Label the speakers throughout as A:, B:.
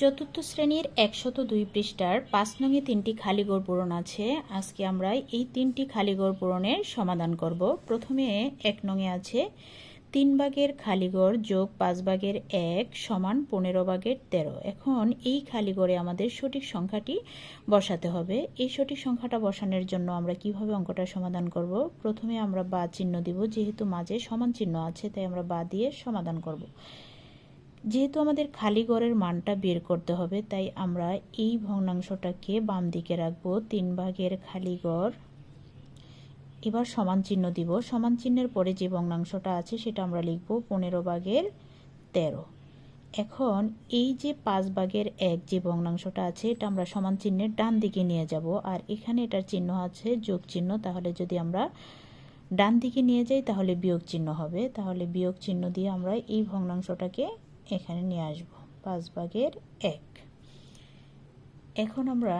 A: চতুর্থ শ্রেণির একশত দুই পৃষ্ঠার পাঁচ নঙে তিনটি খালিগড় পূরণ আছে। আজকে আমরা এই তিনটি খালিগড় পূরণের সমাধান করব। প্রথমে এক নঙে আছে, তিন ভাগের খালিগড় যোগ পাঁচ ভাগের এক সমান পনেরো ভাগের তেরো। এখন এই খালিগড়ে আমাদের সঠিক সংখ্যাটি বসাতে হবে। এই সঠিক সংখ্যাটা বসানোর জন্য আমরা কীভাবে অঙ্কটা সমাধান করব? প্রথমে আমরা বা চিহ্ন দিব, যেহেতু মাঝে সমান চিহ্ন আছে, তাই আমরা বা দিয়ে সমাধান করব। যেহেতু আমাদের খালি ঘরের মানটা বের করতে হবে, তাই আমরা এই ভগ্নাংশটাকে বাম দিকে রাখব, তিন ভাগের খালি ঘর। এবার সমান চিহ্ন দিব। সমান চিহ্নের পরে যে ভগ্নাংশটা আছে সেটা আমরা লিখব পনেরো ভাগের তেরো। এখন এই যে পাঁচ ভাগের এক যে ভগ্নাংশটা আছে, এটা আমরা সমান চিহ্নের ডান দিকে নিয়ে যাব। আর এখানে এটার চিহ্ন আছে যোগ চিহ্ন, তাহলে যদি আমরা ডান দিকে নিয়ে যাই তাহলে বিয়োগ চিহ্ন হবে। তাহলে বিয়োগ চিহ্ন দিয়ে আমরা এই ভগ্নাংশটাকে এখানে নিয়ে আসব। পাঁচ ভাগের এক। এখন আমরা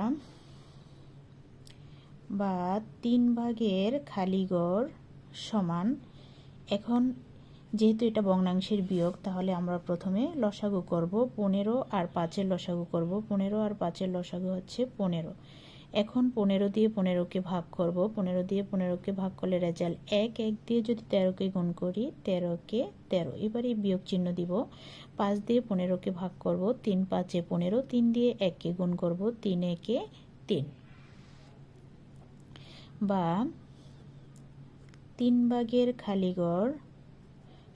A: বা তিন ভাগের খালি গড় সমান, এখন যেহেতু এটা ভগ্নাংশের বিয়োগ, তাহলে আমরা প্রথমে লসাগু করব পনেরো আর পাঁচের লসাগু করব পনেরো আর পাঁচের লসাগু হচ্ছে পনেরো। এখন পনেরো দিয়ে পনেরোকে ভাগ করব। পনেরো দিয়ে পনেরোকে ভাগ করলে রেজাল্ট এক এক দিয়ে যদি তেরোকে গুণ করি, তেরোকে তেরো। এবার বিয়োগ চিহ্ন দিব। পাঁচ দিয়ে পনেরোকে ভাগ করব। তিন পাঁচে পনেরো, তিন দিয়ে এককে গুণ করব। তিন একে তিন। বা তিন ভাগের খালিগড়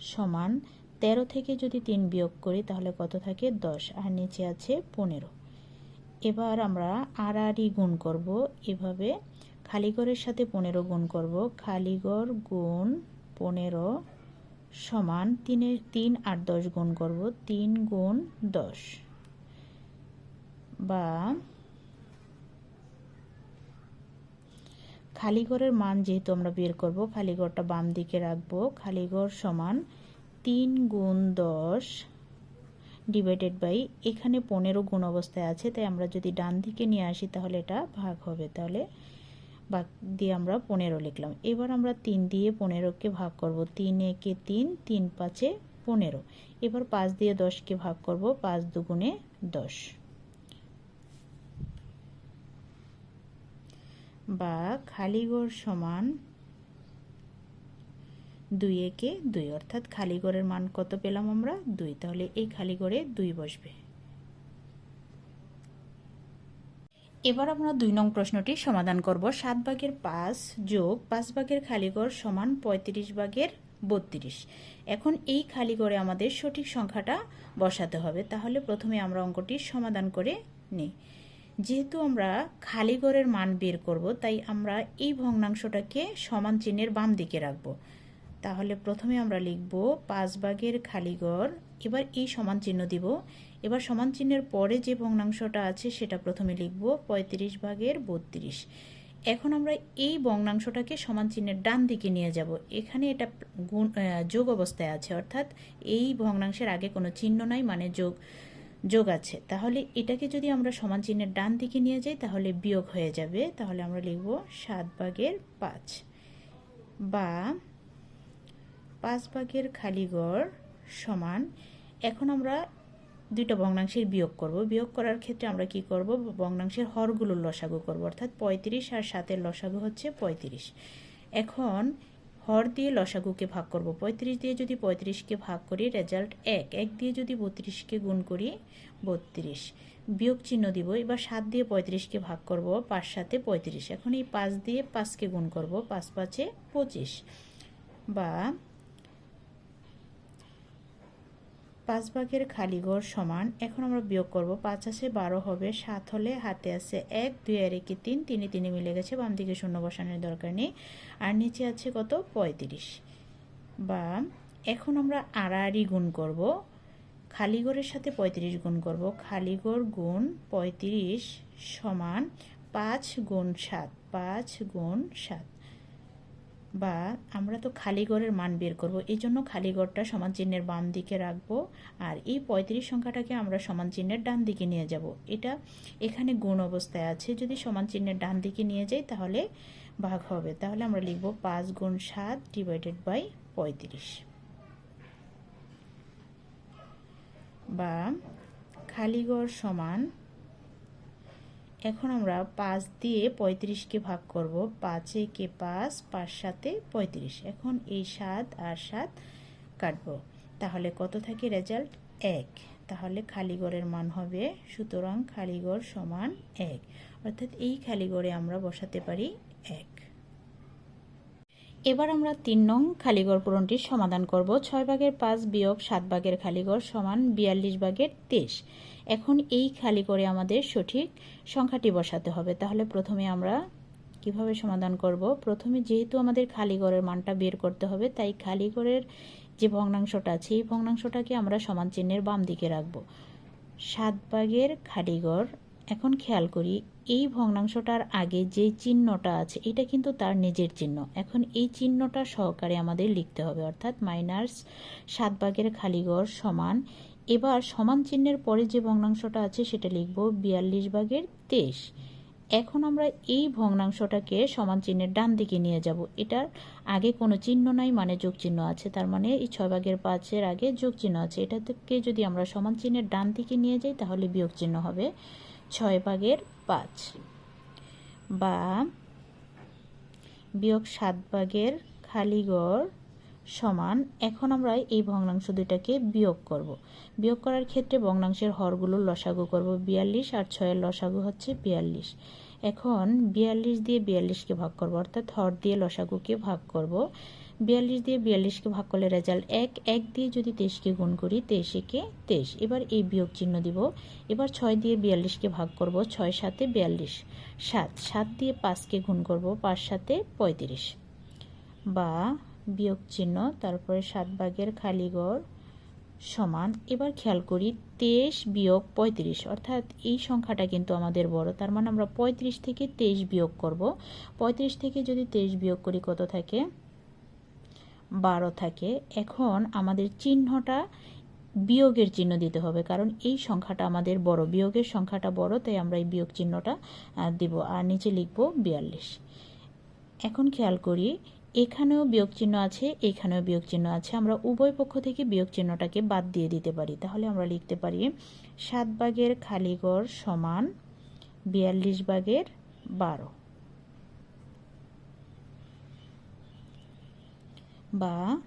A: সমান তেরো থেকে যদি তিন বিয়োগ করি, তাহলে কত থাকে? দশ। আর নিচে আছে পনেরো। এবার আমরা আড়াআড়ি গুণ করব। এভাবে খালিগড়ের সাথে পনেরো গুণ করব। খালিগড় গুণ পনেরো সমান তিনের তিন আর দশ গুণ করব। তিন গুণ দশ। বা খালিগড়ের মান যেহেতু আমরা বের করব, খালিগড়টা বাম দিকে রাখব। খালিগড় সমান তিন গুণ দশ ডিভাইডেড বাই এখানে পনেরো গুণ অবস্থায় আছে, তাই আমরা যদি ডান দিকে নিয়ে আসি তাহলে এটা ভাগ হবে। তাহলে ভাগ দিয়ে আমরা পনেরো লিখলাম। এবার আমরা তিন দিয়ে পনেরোকে ভাগ করব। তিন একে তিন তিন পাঁচে পনেরো। এবার পাঁচ দিয়ে দশকে ভাগ করব, পাঁচ দুগুণে দশ। বা খালিগড় সমান দুই একে দুই, অর্থাৎ খালি গড়ের মান কত পেলাম আমরা? দুই। তাহলে এই খালি গড়ে দুই বসবে। এবার আমরা দুই নং প্রশ্নটি সমাধান করব। সাত ভাগের পাঁচ যোগ পাঁচ ভাগের খালিগড় সমান পঁয়ত্রিশ ভাগের বত্রিশ। এখন এই খালিগড়ে আমাদের সঠিক সংখ্যাটা বসাতে হবে। তাহলে প্রথমে আমরা অঙ্কটি সমাধান করে নিই। যেহেতু আমরা খালিগড়ের মান বের করব, তাই আমরা এই ভগ্নাংশটাকে সমান চিহ্নের বাম দিকে রাখব। তাহলে প্রথমে আমরা লিখব পাঁচ ভাগের খালিগড় এবার এই সমান চিহ্ন দিব। এবার সমান চিহ্নের পরে যে ভগ্নাংশটা আছে সেটা প্রথমে লিখব, পঁয়ত্রিশ ভাগের বত্রিশ। এখন আমরা এই ভগ্নাংশটাকে সমান চিহ্নের ডান দিকে নিয়ে যাব। এখানে এটা গুণ যোগ অবস্থায় আছে, অর্থাৎ এই ভগ্নাংশের আগে কোনো চিহ্ন নাই মানে যোগ যোগ আছে। তাহলে এটাকে যদি আমরা সমান চিহ্নের ডান দিকে নিয়ে যাই, তাহলে বিয়োগ হয়ে যাবে। তাহলে আমরা লিখব সাত ভাগের পাঁচ বা পাঁচ ভাগের খালি গড় সমান, এখন আমরা দুইটা ভগ্নাংশের বিয়োগ করব। বিয়োগ করার ক্ষেত্রে আমরা কি করব? ভগ্নাংশের হরগুলোর লসাগু করব, অর্থাৎ পঁয়ত্রিশ আর সাতের লসাগু হচ্ছে পঁয়ত্রিশ। এখন হর দিয়ে লসাগুকে ভাগ করব। পঁয়ত্রিশ দিয়ে যদি পঁয়ত্রিশকে ভাগ করি রেজাল্ট এক। এক দিয়ে যদি বত্রিশকে গুণ করি, বত্রিশ। বিয়োগ চিহ্ন দিব, এবার সাত দিয়ে পঁয়ত্রিশকে ভাগ করব, পাঁচ সাথে পঁয়ত্রিশ। এখন এই পাঁচ দিয়ে পাঁচকে গুণ করব, পাঁচ পাঁচে পঁচিশ। বা পাঁচ ভাগের খালি ঘর সমান, এখন আমরা বিয়োগ করব পাঁচ আছে বারো হবে, সাত হলে হাতে আছে এক, দুই আর একে তিন, তিনে তিনে মিলে গেছে, বাম দিকে শূন্য বসানোর দরকার নেই। আর নিচে আছে কত? পঁয়ত্রিশ। বা এখন আমরা আড়াআড়ি গুণ করব খালিগড়ের সাথে পঁয়ত্রিশ গুণ করব খালিগড় গুণ পঁয়ত্রিশ সমান পাঁচ গুণ সাত, পাঁচ গুণ সাত। বা আমরা তো খালি মান বের করব, এই জন্য খালি সমান চিহ্নের বাম দিকে রাখব আর এই পঁয়ত্রিশ সংখ্যাটাকে আমরা সমান চিহ্নের ডান দিকে নিয়ে যাব। এটা এখানে গুণ অবস্থায় আছে, যদি সমান চিহ্নের ডান দিকে নিয়ে যাই তাহলে ভাগ হবে। তাহলে আমরা লিখব পাঁচ গুণ সাত ডিভাইডেড বাই পঁয়ত্রিশ। বা খালিগড় সমান এখন আমরা পাঁচ দিয়ে পঁয়ত্রিশকে ভাগ করব। পাঁচে কে পাঁচ পাঁচ সাথে পঁয়ত্রিশ। এখন এই সাত আর সাত কাটব। তাহলে কত থাকে রেজাল্ট এক। তাহলে খালিগড়ের মান হবে সুতরাং খালিগড় সমান এক। অর্থাৎ এই খালিগড়ে আমরা বসাতে পারি এক। এবার আমরা তিন নং খালিগড় পূরণটির সমাধান করব। ছয় ভাগের পাঁচ বিয়োগ সাত ভাগের খালিগড় সমান বিয়াল্লিশ ভাগের তেইশ। এখন এই খালি করে আমাদের সঠিক সংখ্যাটি বসাতে হবে। তাহলে প্রথমে আমরা কীভাবে সমাধান করব? প্রথমে যেহেতু আমাদের খালি খালিগড়ের মানটা বের করতে হবে, তাই খালি খালিগড়ের যে ভগ্নাংশটা আছে, এই ভগ্নাংশটাকে আমরা সমান চিহ্নের বাম দিকে রাখব। সাত ভাগের খালিগড় এখন খেয়াল করি, এই ভগ্নাংশটার আগে যে চিহ্নটা আছে, এটা কিন্তু তার নিজের চিহ্ন। এখন এই চিহ্নটা সহকারে আমাদের লিখতে হবে, অর্থাৎ মাইনাস সাত ভাগের খালিগড় সমান এবার সমান চিহ্নের পরে যে ভগ্নাংশটা আছে সেটা লিখব বিয়াল্লিশ ভাগের তেইশ। এখন আমরা এই ভগ্নাংশটাকে সমান চিহ্নের ডান দিকে নিয়ে যাব। এটার আগে কোনো চিহ্ন নাই মানে যোগ চিহ্ন আছে। তার মানে এই ছয় ভাগের পাঁচের আগে যোগ চিহ্ন আছে। এটাকে যদি আমরা সমান চিহ্নের ডান দিকে নিয়ে যাই, তাহলে বিয়োগ চিহ্ন হবে ছয় ভাগের পাঁচ। বা বিয়োগ সাত ভাগের খালিগড় সমান, এখন আমরা এই ভগ্নাংশ দুইটাকে বিয়োগ করব। বিয়োগ করার ক্ষেত্রে ভগ্নাংশের হরগুলো লসাগু করব বিয়াল্লিশ আর ছয়ের লসাগু হচ্ছে বিয়াল্লিশ। এখন বিয়াল্লিশ দিয়ে বিয়াল্লিশকে ভাগ করব, অর্থাৎ হর দিয়ে লসাগুকে ভাগ করব। বিয়াল্লিশ দিয়ে বিয়াল্লিশকে ভাগ করলে রেজাল্ট এক এক দিয়ে যদি তেইশকে গুণ করি তেইশকে তেইশ। এবার এই বিয়োগ চিহ্ন দিব। এবার ছয় দিয়ে বিয়াল্লিশকে ভাগ করব ছয় সাতে বিয়াল্লিশ। সাত সাত দিয়ে পাঁচকে গুণ করব পাঁচ সাতে পঁয়ত্রিশ। বা বিয়োগ চিহ্ন তারপরে সাত ভাগের খালিগড় সমান। এবার খেয়াল করি, তেইশ বিয়োগ পঁয়ত্রিশ, অর্থাৎ এই সংখ্যাটা কিন্তু আমাদের বড়, তার মানে আমরা পঁয়ত্রিশ থেকে তেইশ বিয়োগ করব। পঁয়ত্রিশ থেকে যদি তেইশ বিয়োগ করি কত থাকে? বারো থাকে। এখন আমাদের চিহ্নটা বিয়োগের চিহ্ন দিতে হবে, কারণ এই সংখ্যাটা আমাদের বড়, বিয়োগের সংখ্যাটা বড়, তাই আমরা এই বিয়োগ চিহ্নটা দিব। আর নিচে লিখব বিয়াল্লিশ। এখন খেয়াল করি এখানেও বিয়োগ চিহ্ন আছে, এখানেও বিয়োগ চিহ্ন আছে। আমরা উভয় পক্ষ থেকে বিয়োগ চিহ্নটাকে বাদ দিয়ে দিতে পারি। তাহলে আমরা লিখতে পারি, সাত ভাগের খালিগড় সমান বিয়াল্লিশ ভাগের বারো। বা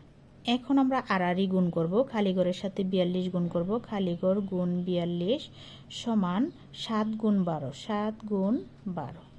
A: এখন আমরা আড়াআড়ি গুণ করব খালিগড়ের সাথে বিয়াল্লিশ গুণ করব। খালিগড় গুণ বিয়াল্লিশ সমান সাত গুণ বারো, সাত গুণ বারো।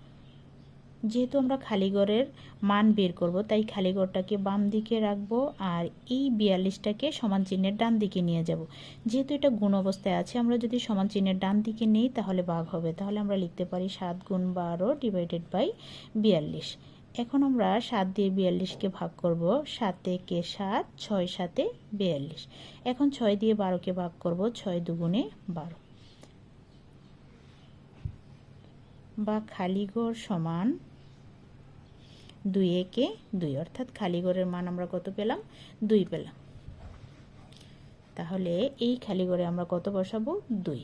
A: যেহেতু আমরা খালিগড়ের মান বের করব, তাই খালিগড়টাকে বাম দিকে রাখব আর এই বিয়াল্লিশটাকে সমান চিহ্নের ডান দিকে নিয়ে যাব। যেহেতু এটা গুণ অবস্থায় আছে, আমরা যদি সমান চিহ্নের ডান দিকে নিই তাহলে ভাগ হবে। তাহলে আমরা লিখতে পারি সাত গুণ বারো ডিভাইডেড বাই বিয়াল্লিশ। এখন আমরা সাত দিয়ে বিয়াল্লিশকে ভাগ করব। সাতে কে সাত, ছয় সাতে বিয়াল্লিশ। এখন ছয় দিয়ে বারোকে ভাগ করব, ছয় দুগুণে বারো। বা খালিগড় সমান দুই একে দুই, অর্থাৎ খালিগড়ের মান আমরা কত পেলাম? দুই পেলাম। তাহলে এই খালিগড়ে আমরা কত বসাবো? দুই।